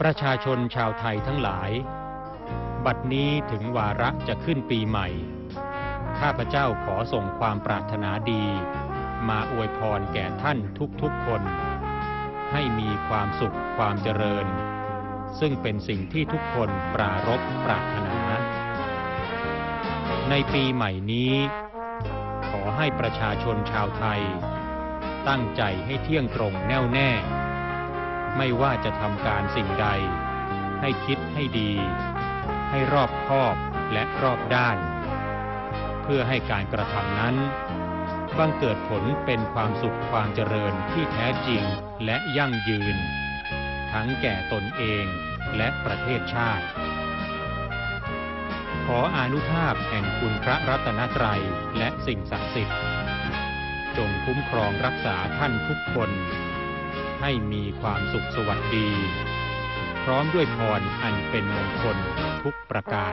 ประชาชนชาวไทยทั้งหลาย บัดนี้ถึงวาระจะขึ้นปีใหม่ ข้าพเจ้าขอส่งความปรารถนาดี มาอวยพรแก่ท่านทุกๆคน ให้มีความสุขความเจริญ ซึ่งเป็นสิ่งที่ทุกคนปรารบปรารถนา ในปีใหม่นี้ ขอให้ประชาชนชาวไทย ตั้งใจให้เที่ยงตรงแน่วแน่ ไม่ว่าจะทำการสิ่งใด ให้คิดให้ดี ให้รอบคอบและรอบด้าน เพื่อให้การกระทำนั้นบังเกิดผลเป็นความสุขความเจริญที่แท้จริงและยั่งยืน ทั้งแก่ตนเองและประเทศชาติ ขออนุภาพแห่งคุณพระรัตนตรัยและสิ่งศักดิ์สิทธิ์ จงคุ้มครองรักษาท่านทุกคน ให้มีความสุขสวัสดี พร้อมด้วยพรอันเป็นมงคลทุกประการ